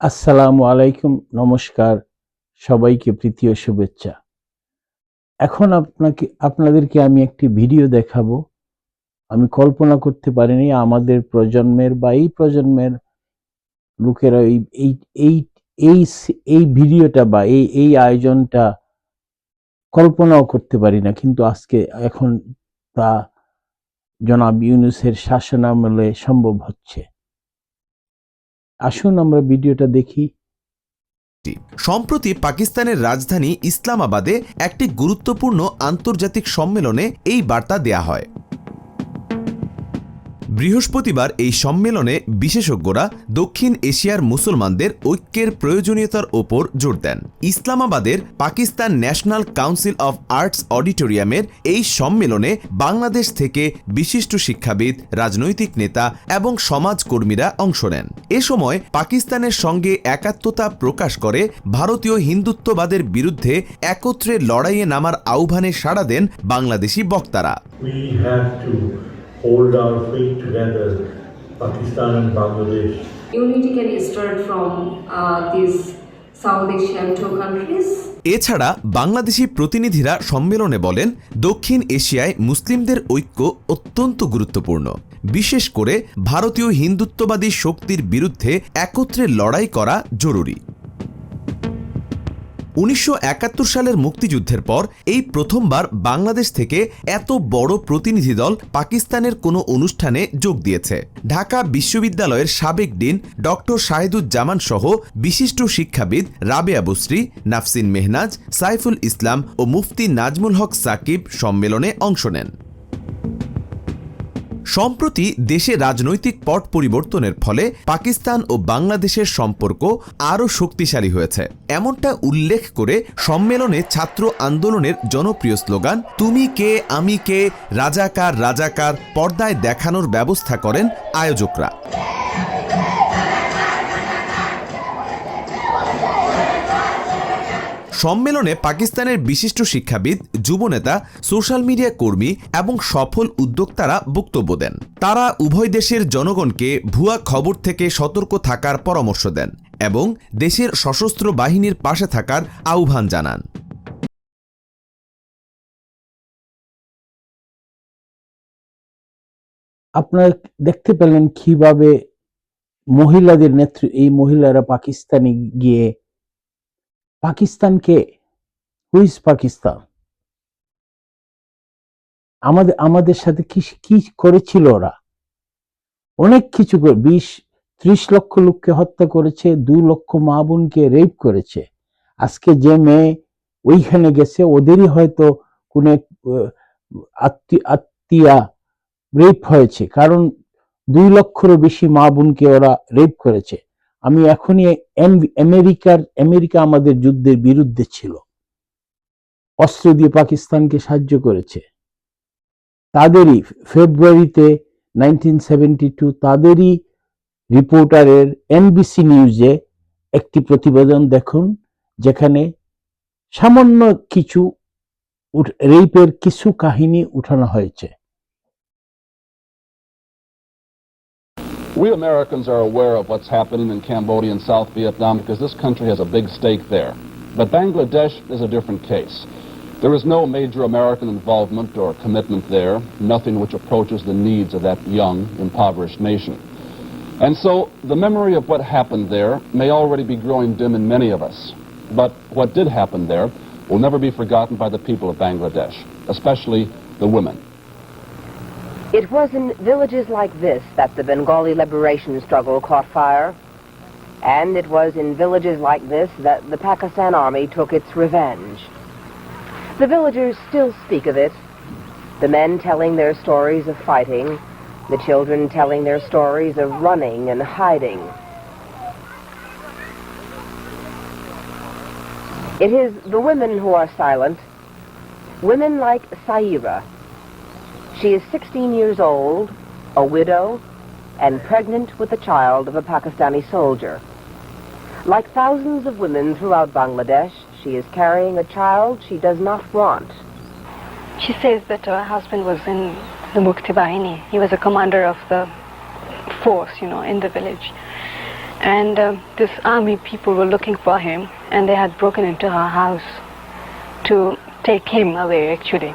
আসসালামু আলাইকুম, নমস্কার, সবাইকে প্রীতি ও শুভেচ্ছা। এখন আপনাকে, আপনাদেরকে আমি একটি ভিডিও দেখাবো। আমি কল্পনা করতে পারিনি, আমাদের প্রজন্মের বা এই প্রজন্মের লোকেরা এই এই এই এই এই ভিডিওটা বা এই এই আয়োজনটা কল্পনাও করতে পারি না। কিন্তু আজকে এখন তা জনাব ইউনুসের শাসনামলে সম্ভব হচ্ছে। আসুন আমরা ভিডিওটা দেখি। সম্প্রতি পাকিস্তানের রাজধানী ইসলামাবাদে একটি গুরুত্বপূর্ণ আন্তর্জাতিক সম্মেলনে এই বার্তা দেয়া হয়। বৃহস্পতিবার এই সম্মেলনে বিশেষজ্ঞরা দক্ষিণ এশিয়ার মুসলমানদের ঐক্যের প্রয়োজনীয়তার ওপর জোর দেন। ইসলামাবাদের Pakistan national council of arts অডিটোরিয়ামের এই সম্মেলনে বাংলাদেশ থেকে বিশিষ্ট শিক্ষাবিদ, রাজনৈতিক নেতা এবং সমাজকর্মীরা অংশ নেন। এ সময় পাকিস্তানের সঙ্গে একাত্মতা প্রকাশ করে ভারতীয় হিন্দুত্ববাদের বিরুদ্ধে একত্রে লড়াইয়ে নামার আহ্বানে সাড়া দেন বাংলাদেশি বক্তারা। Hold our feet together, Pakistan and Bangladesh. Unity can start from uh, these South Asian two countries. এছাড়া বাংলাদেশি প্রতিনিধিরা সম্মেলনে বলেন দক্ষিণ এশিয়ায় মুসলিমদের ঐক্য অত্যন্ত গুরুত্বপূর্ণ বিশেষ করে ভারতীয় হিন্দুত্ববাদী শক্তির বিরুদ্ধে একত্রে লড়াই করা জরুরি উনিশশো একাত্তর সালের মুক্তিযুদ্ধের পর এই প্রথমবার বাংলাদেশ থেকে এত বড় প্রতিনিধি দল পাকিস্তানের কোনো অনুষ্ঠানে যোগ দিয়েছে। ঢাকা বিশ্ববিদ্যালয়ের সাবেক ডিন ডক্টর শাহিদুজ্জামান সহ বিশিষ্ট শিক্ষাবিদ রাবেয়া বসরি, নাফসিন মেহনাজ, সাইফুল ইসলাম ও মুফতি নাজমুল হক সাকিব সম্মেলনে অংশ নেন। সম্প্রতি দেশে রাজনৈতিক পট পরিবর্তনের ফলে পাকিস্তান ও বাংলাদেশের সম্পর্ক আরও শক্তিশালী হয়েছে। এমনটা উল্লেখ করে সম্মেলনে ছাত্র আন্দোলনের জনপ্রিয় স্লোগান, তুমি কে, আমি কে, রাজাকার রাজাকার পর্দায় দেখানোর ব্যবস্থা করেন আয়োজকরা। সম্মেলনে পাকিস্তানের বিশিষ্ট শিক্ষাবিদ, যুবনেতা, সোশ্যাল মিডিয়া কর্মী এবং সফল উদ্যোক্তারা বক্তব্য দেন। তারা উভয় দেশের জনগণকে ভুয়া খবর থেকে সতর্ক থাকার পরামর্শ দেন এবং দেশের সশস্ত্র বাহিনীর পাশে থাকার আহ্বান জানান। আপনারা দেখতে পেলেন কীভাবে মহিলাদের নেতৃত্ব এই মহিলারা পাকিস্তানে গিয়ে পাকিস্তানকে হুইজ পাকিস্তান আমাদের আমাদের সাথে কি কি করেছিল ওরা? অনেক কিছু বিশ, ত্রিশ লক্ষ লোককে হত্যা করেছে, দু লক্ষ মা বোনকে রেপ করেছে। আজকে যে মেয়ে ওইখানে গেছে, ওদেরই হয়তো কোনো আত্মীয়া রেপ হয়েছে। কারণ দুই লক্ষেরও বেশি মা বোনকে ওরা রেপ করেছে। আমি এখনই আমেরিকার, আমেরিকা আমাদের যুদ্ধের বিরুদ্ধে ছিল। অস্ত্র দিয়ে পাকিস্তানকে সাহায্য করেছে। তাদেরই ফেব্রুয়ারিতে নাইনটিন তাদেরই রিপোর্টারের এনবিসি নিউজে একটি প্রতিবেদন দেখুন, যেখানে সামান্য কিছু রেপের কিছু কাহিনী উঠানো হয়েছে। We Americans are aware of what's happening in Cambodia and South Vietnam because this country has a big stake there. But Bangladesh is a different case. There is no major American involvement or commitment there, nothing which approaches the needs of that young, impoverished nation. And so the memory of what happened there may already be growing dim in many of us. But what did happen there will never be forgotten by the people of Bangladesh, especially the women. It was in villages like this that the Bengali liberation struggle caught fire. And it was in villages like this that the Pakistan army took its revenge. The villagers still speak of it, the men telling their stories of fighting, the children telling their stories of running and hiding. It is the women who are silent, women like Saira, she is 16 years old, a widow, and pregnant with the child of a Pakistani soldier. Like thousands of women throughout Bangladesh, she is carrying a child she does not want. She says that her husband was in the Mukti Bahini. He was a commander of the force, you know, in the village. And um this army people were looking for him, and they had broken into her house to take him away, actually.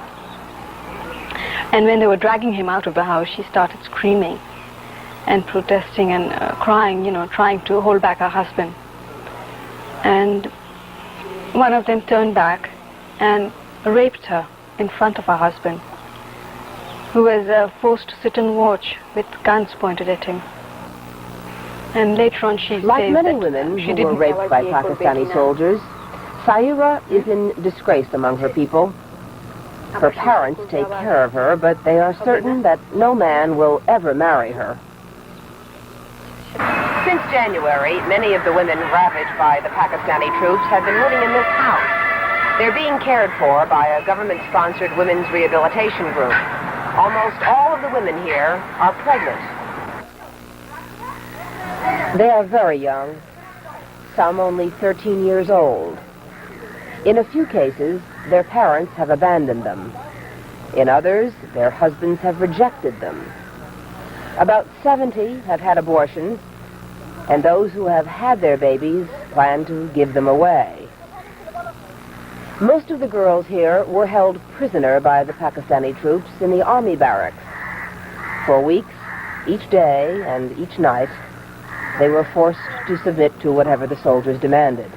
And when they were dragging him out of the house, she started screaming and protesting and uh, crying, you know, trying to hold back her husband. And one of them turned back and raped her in front of her husband, who was uh, forced to sit and watch with guns pointed at him. And later on, she Like says many that women she who were raped by Pakistani soldiers, Sayura is in disgrace among her people. Her parents take care of her, but they are certain that no man will ever marry her. Since January, many of the women ravaged by the Pakistani troops have been living in this house. They're being cared for by a government-sponsored women's rehabilitation group. Almost all of the women here are pregnant. They are very young, some only 13 years old. In a few cases, their parents have abandoned them. In others, their husbands have rejected them. About 70 have had abortions, and those who have had their babies plan to give them away. Most of the girls here were held prisoner by the Pakistani troops in the army barracks. For weeks, each day and each night, they were forced to submit to whatever the soldiers demanded.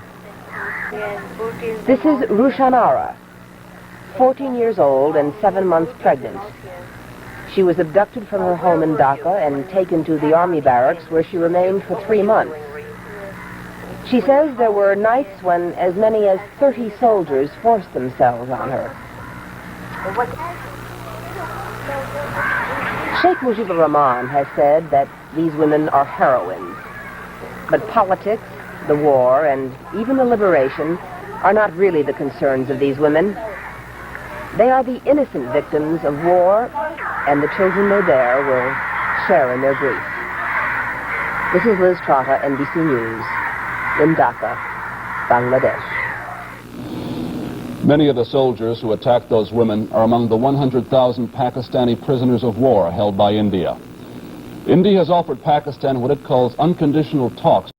This is Rushanara, 14 years old and seven months pregnant. She was abducted from her home in Dhaka and taken to the army barracks where she remained for three months. She says there were nights when as many as 30 soldiers forced themselves on her. Sheikh Mujibur Rahman has said that these women are heroines. But politics, the war, and even the liberation are not really the concerns of these women. They are the innocent victims of war, and the children they bear will share in their grief. This is Liz Trotta, NBC News, in Dhaka, Bangladesh. Many of the soldiers who attacked those women are among the 100,000 Pakistani prisoners of war held by India. India has offered Pakistan what it calls unconditional talks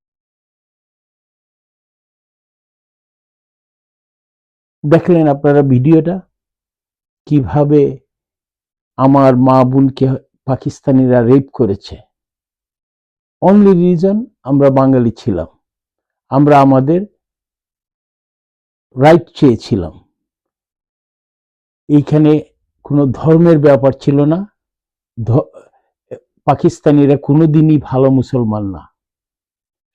দেখলেন আপনারা ভিডিওটা? কীভাবে আমার মা বোনকে পাকিস্তানিরা rape করেছে? Only reason আমরা বাঙালি ছিলাম। আমরা আমাদের রাইট চেয়েছিলাম। এইখানে কোনো ধর্মের ব্যাপার ছিল না। পাকিস্তানিরা কোনোদিনই ভালো মুসলমান না।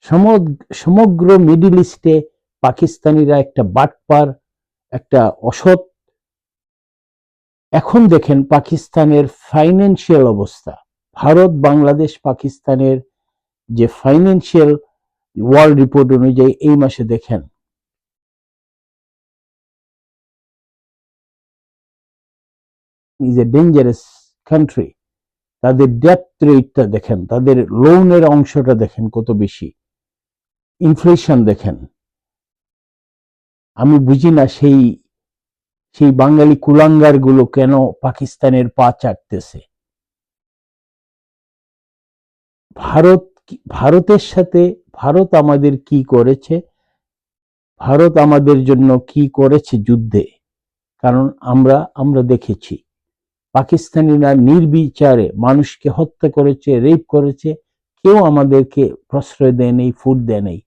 সমগ- সমগ্র মিডিল ইস্টে পাকিস্তানিরা একটা বাটপার একটা অসৎ। এখন দেখেন পাকিস্তানের ফাইন্যান্সিয়াল অবস্থা। ভারত, বাংলাদেশ, পাকিস্তানের যে ফাইন্যান্সিয়াল ওয়ার্ল্ড রিপোর্ট অনুযায়ী এই মাসে দেখেন। ইজ এ ডেঞ্জারাস কান্ট্রি তাদের ডেথ রেটটা দেখেন, তাদের লোনের অংশটা দেখেন কত বেশি। ইনফ্লেশন দেখেন। আমি বুঝি না সেই সেই বাঙালি কুলাঙ্গারগুলো কেন পাকিস্তানের পা চাটতেছে? ভারত ভারতের সাথে, ভারত আমাদের কি করেছে? ভারত আমাদের জন্য কি করেছে যুদ্ধে? কারণ আমরা আমরা দেখেছি, পাকিস্তানিরা নির্বিচারে মানুষকে হত্যা করেছে, রেপ করেছে, কেউ আমাদেরকে প্রশ্রয় দেয় নেই ফুড দেয় নেই।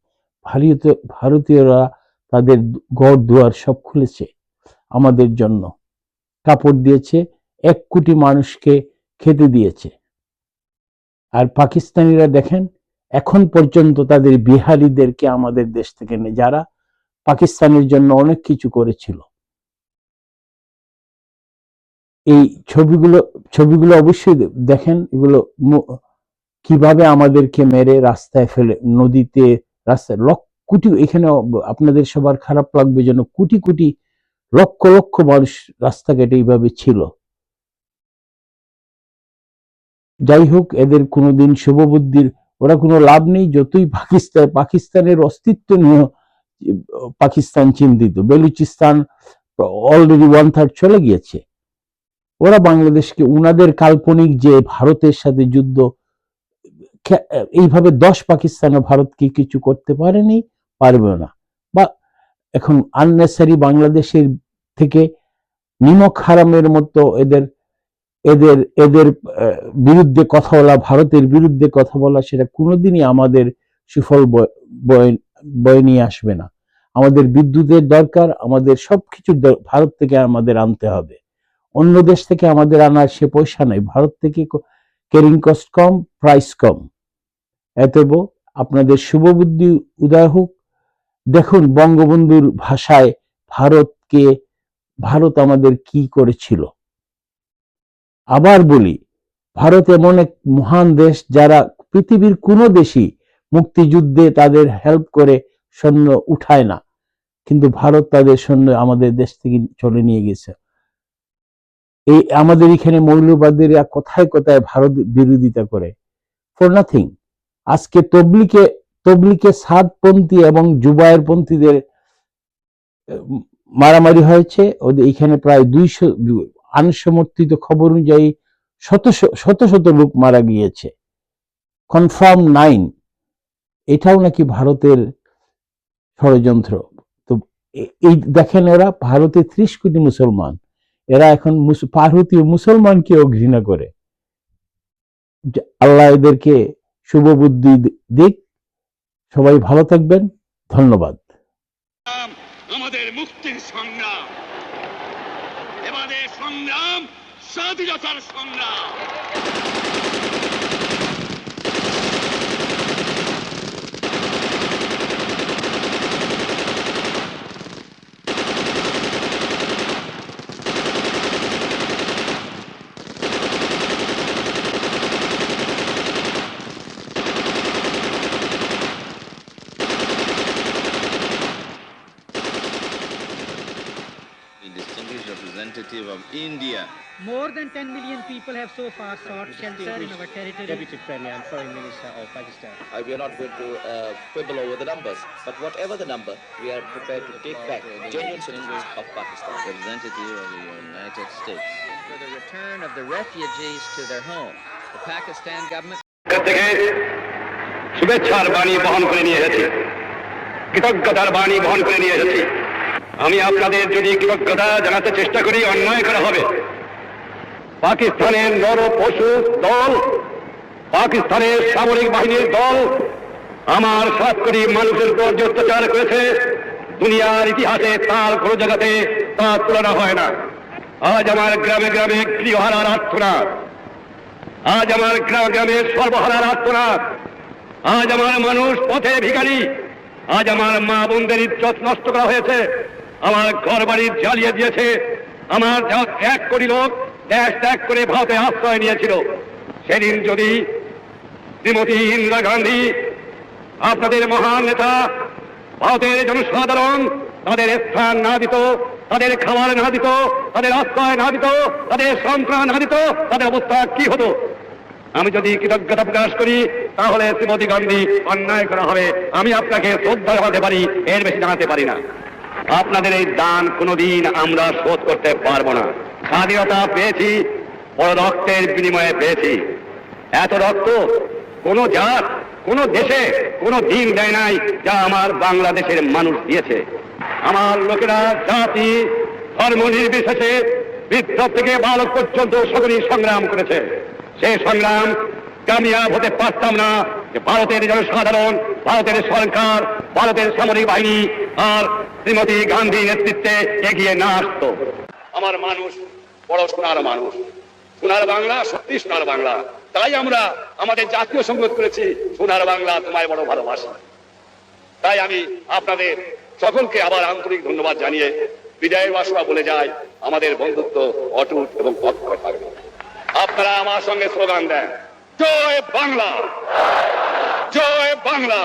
ভারতীয়, ভারতীয়রা তাদের ঘর দুয়ার সব খুলেছে আমাদের জন্য। কাপড় দিয়েছে, এক কোটি মানুষকে খেতে দিয়েছে। আর পাকিস্তানিরা দেখেন, এখন পর্যন্ত তাদের বিহারিদেরকে আমাদের দেশ থেকে নেই যারা পাকিস্তানের জন্য অনেক কিছু করেছিল। এই ছবিগুলো ছবিগুলো অবশ্যই দেখেন, এগুলো কীভাবে আমাদেরকে মেরে রাস্তায় ফেলে, নদীতে, রাস্তায় লক্ষ কোটি এখানে আপনাদের সবার খারাপ লাগবে যেন কোটি কোটি লক্ষ লক্ষ মানুষ রাস্তাঘাটে এইভাবে ছিল। যাই হোক, এদের কোনোদিন শুভবুদ্ধির, ওরা কোনো লাভ নেই, যতই পাকিস্তান, পাকিস্তানের অস্তিত্ব নিয়ে পাকিস্তান চিন্তিত। বেলুচিস্তান অলরেডি ওয়ান থার্ড চলে গিয়েছে। ওরা বাংলাদেশকে উনাদের কাল্পনিক যে ভারতের সাথে যুদ্ধ এইভাবে দশ পাকিস্তানও ভারতকে কিছু করতে পারেনি। পারবে না। বা এখন আননেসারি বাংলাদেশের থেকে নিমক হারামের মতো এদের এদের এদের বিরুদ্ধে কথা বলা, ভারতের বিরুদ্ধে কথা বলা, সেটা কোনোদিনই আমাদের সুফল বয়ে- নিয়ে আসবে না। আমাদের বিদ্যুতের দরকার, আমাদের সবকিছু দ- ভারত থেকে আমাদের আনতে হবে। অন্য দেশ থেকে আমাদের আনার সে পয়সা নাই। ভারত থেকে ক্যারিং কস্ট কম প্রাইস কম। এতব আপনাদের শুভ বুদ্ধি, উদয় হোক। দেখুন, বঙ্গবন্ধুর ভাষায় ভারতকে, ভারত আমাদের কি করেছিল? আবার বলি, ভারত এমন এক মহান দেশ যারা পৃথিবীর কোনো দেশই মুক্তিযুদ্ধে তাদের হেল্প করে সৈন্য উঠায় না। কিন্তু ভারত তাদের সৈন্য আমাদের দেশ থেকে চলে নিয়ে গেছে। এই আমাদের এখানে মৌলবাদীরা কোথায় কোথায় ভারত বিরোধিতা করে। ফর নাথিং আজকে তবলিকে তবলিকে সাতপন্থী এবং জুবায়ের পন্থীদের মারামারি হয়েছে। ওদের এখানে প্রায় দুইশো আনসমর্থিত খবর অনুযায়ী শত শত শত লোক মারা গিয়েছে। Confirm nine. এটাও নাকি ভারতের ষড়যন্ত্র। তো এই দেখেন ওরা ভারতে ত্রিশ কোটি মুসলমান। এরা এখন ভারতীয় মুসলমানকেও ঘৃণা করে। আল্লাহ এদেরকে শুভ বুদ্ধি দিক সবাই ভালো থাকবেন ধন্যবাদ। আমাদের মুক্তির সংগ্রাম। এবারে সংগ্রাম স্বাধীনতার সংগ্রাম the distinguished representative of India. More than 10 million people have so far sought shelter in our territory. Deputy Premier and Foreign Minister of Pakistan. Uh, we are not going to uh, quibble over the numbers, but whatever the number, we are prepared to take back genuine citizens of Pakistan. Representative of the United States. For the return of the refugees to their home, the Pakistan government শুভেচ্ছার বাণী বহন করে নিয়ে এসেছি কৃতজ্ঞতার বাণী বহন করে নিয়ে এসেছি আমি আপনাদের যদি কৃতজ্ঞতা জানাতে চেষ্টা করি অন্যায় করা হবে পাকিস্তানের নর পশু দল, পাকিস্তানের সামরিক বাহিনীর দল, আমার সাত কোটি মানুষের উপর যে অত্যাচার করেছে, দুনিয়ার ইতিহাসে তার কোনো জায়গাতে তার তুলনা হয় না। আজ আমার গ্রামে গ্রামে গৃহহারার আর্থনাথ আজ আমার গ্রাম গ্রামে সর্বহারার আত্মনাথ আজ আমার মানুষ পথে ভিখারি। আজ আমার মা বোনদের ইজ্জত নষ্ট করা হয়েছে। আমার ঘর বাড়ি জ্বালিয়ে দিয়েছে। আমার এক কোটি লোক। দেশ ত্যাগ করে ভারতে আশ্রয় নিয়েছিল। সেদিন যদি শ্রীমতী ইন্দিরা গান্ধী, আপনাদের মহান নেতা, ভারতের জনসাধারণ তাদের স্থান না দিত, তাদের খাবার না দিত, তাদের আশ্রয় না দিত, তাদের সন্ত্রাণ না দিত, তাদের অবস্থা কি হতো? আমি যদি কৃতজ্ঞতা প্রকাশ করি, তাহলে শ্রীমতী গান্ধী অন্যায় করা হবে। আমি আপনাকে শ্রদ্ধা জানাতে পারি, এর বেশি জানাতে পারি না। আপনাদের এই দান কোনোদিন আমরা শোধ করতে পারব না। স্বাধীনতা পেয়েছি, বড় রক্তের বিনিময়ে পেয়েছি। এত রক্ত কোন জাত, কোন দেশে কোন দিন দেয় নাই যা আমার বাংলাদেশের মানুষ দিয়েছে। আমার লোকেরা, জাতি, ধর্ম নির্বিশেষে বৃদ্ধ থেকে বালক পর্যন্ত সকলেই সংগ্রাম করেছে। সেই সংগ্রাম কামিয়াব হতে পারতাম না যে ভারতের জনসাধারণ, ভারতের সরকার, ভারতের সামরিক বাহিনী আর শ্রীমতী গান্ধী নেতৃত্বে এগিয়ে না আসতো। আমার মানুষ বড় সোনার মানুষ। সোনার বাংলা, সত্যি সোনার বাংলা। তাই আমরা আমাদের জাতীয় সঙ্গত করেছি, সোনার বাংলা, তোমায় বড় ভালোবাসি। তাই আমি আপনাদের সকলকে আবার আন্তরিক ধন্যবাদ জানিয়ে বিদায়ের বাসনা বলে যাই। আমাদের বন্ধুত্ব অটুট এবং অক্ষয় থাকবে। আপনারা আমার সঙ্গে স্লোগান দেন, জয় বাংলা! জয় বাংলা!